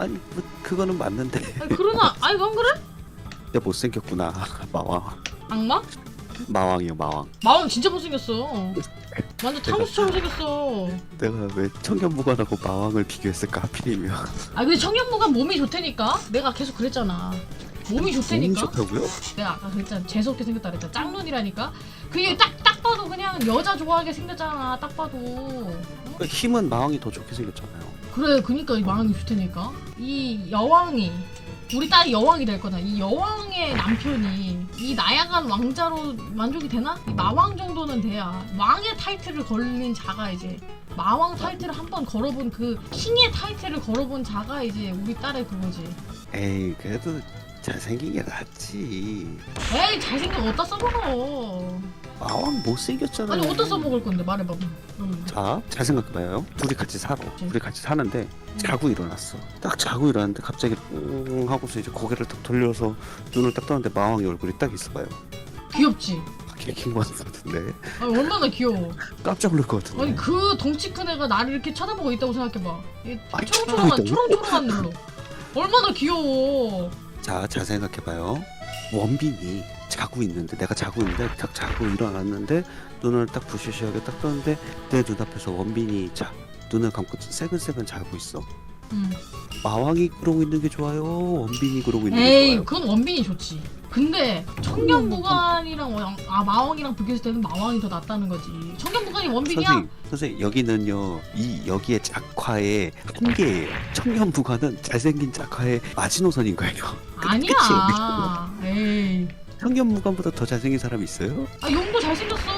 아니 뭐, 그거는 맞는데. 아니 그러나 아니 그건 그래? 야 못생겼구나 마왕. 악마? 마왕이요 마왕. 마왕 진짜 못생겼어. 완전 타무스처럼 생겼어. 내가 왜 청년무관하고 마왕을 비교했을까 하필이면. 아 근데 청년무관 몸이 좋다니까? 내가 계속 그랬잖아. 몸이 몸이 좋다니까? 좋다고요? 내가 아까 그랬잖아. 재수없게 생겼다 그랬잖아. 짝눈이라니까? 그게 딱 딱 봐도 그냥 여자 좋아하게 생겼잖아 딱 봐도. 어? 힘은 마왕이 더 좋게 생겼잖아요 그래 그니까 이 마왕이 좋다니까. 이 여왕이 우리 딸이 여왕이 될 거다. 이 여왕의 남편이 이 나야간 왕자로 만족이 되나? 이 마왕 정도는 돼야 왕의 타이틀을 걸린 자가 이제 마왕 타이틀을 한 번 걸어본 그 킹의 타이틀을 걸어본 자가 이제 우리 딸의 그거지. 에이 그래도 잘생긴 게 낫지. 에이 잘생겨 어디다 써먹어 마왕 못생겼잖아요 아니 어디다 써먹을 건데 말해봐봐 음. 자, 잘 생각해봐요. 둘이 같이 살아. 둘이 같이 사는데 자고 일어났어. 딱 자고 일어났는데 갑자기 응 하고서 이제 고개를 딱 돌려서 눈을 딱 떴는데 마왕의 얼굴이 딱 있어봐요. 귀엽지? 개킹 받은 것 같은데 아니 얼마나 귀여워 깜짝 놀랄 것 같은데. 아니 그 덩치 큰 애가 나를 이렇게 쳐다보고 있다고 생각해봐 이 아니, 초롱초롱한 쳐다보고 초롱초롱한 눈로 얼마나 귀여워 자, 잘 생각해봐요. 원빈이 자고 있는데 내가 자고 있는데 딱 자고 일어났는데 눈을 딱 부시시하게 딱 떴는데 내 눈앞에서 원빈이 자 눈을 감고 새근새근 자고 있어. 음. 마왕이 그러고 있는 게 좋아요. 원빈이 그러고 있는 게 에이 좋아요. 그건 원빈이 좋지 근데 청년무관이랑 왕- 아 마왕이랑 비교했을 때는 마왕이 더 낫다는 거지 청년무관이 원빈이야? 선생님, 선생님 여기는요 이 여기에 작화의 한계예요. 청년부가는 잘생긴 작화의 마지노선인 거예요. 아니야 에이 청년무관보다 더 잘생긴 사람이 있어요? 아 용도 잘생겼어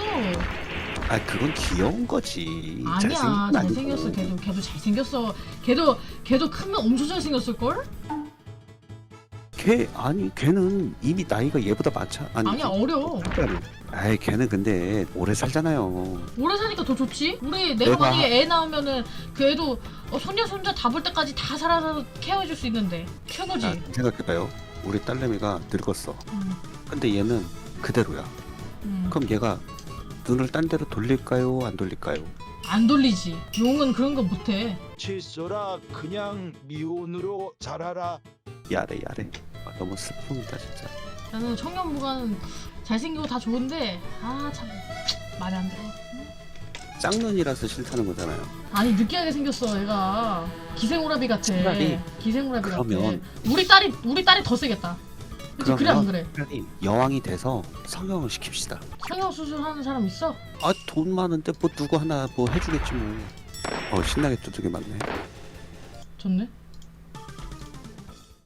아 그건 귀여운 거지. 아니야 잘생긴 건 아니고. 잘생겼어 걔도 걔도 잘생겼어 걔도 걔도 크면 엄청 잘생겼을 걸? 걔 아니 걔는 이미 나이가 얘보다 많잖아. 아니, 아니야 어려 아이 걔는 근데 오래 살잖아요. 오래 사니까 더 좋지? 우리 내가 내가- 만약에 애 낳으면은 그 애도 어, 손자 손자 다 볼 때까지 다 살아서 케어해줄 수 있는데 최고지. 자, 생각해봐요. 우리 딸내미가 늙었어. 음, 근데 얘는 그대로야. 음. 그럼 얘가 눈을 딴 데로 돌릴까요? 안 돌릴까요? 안 돌리지. 용은 그런 거 못해. 칠소라 그냥 미혼으로 자라라. 야래 야래. 아, 너무 슬픕니다 진짜. 나는 청년부가는 잘생기고 다 좋은데 아 참 말이 안 들어. 짝눈이라서 싫다는 거잖아요. 아니 느끼하게 생겼어 얘가 기생오라비 같아. 차라리 기생오라비 그러면- 같아. 우리 딸이 우리 딸이 더 세겠다. 그치 그래 안 그래? 차라리 여왕이 돼서 성형을 시킵시다. 성형 수술하는 사람 있어? 아 돈 많은데 뭐 누구 하나 뭐 해주겠지 뭐. 어 신나게 두둑이 맞네. 좋네.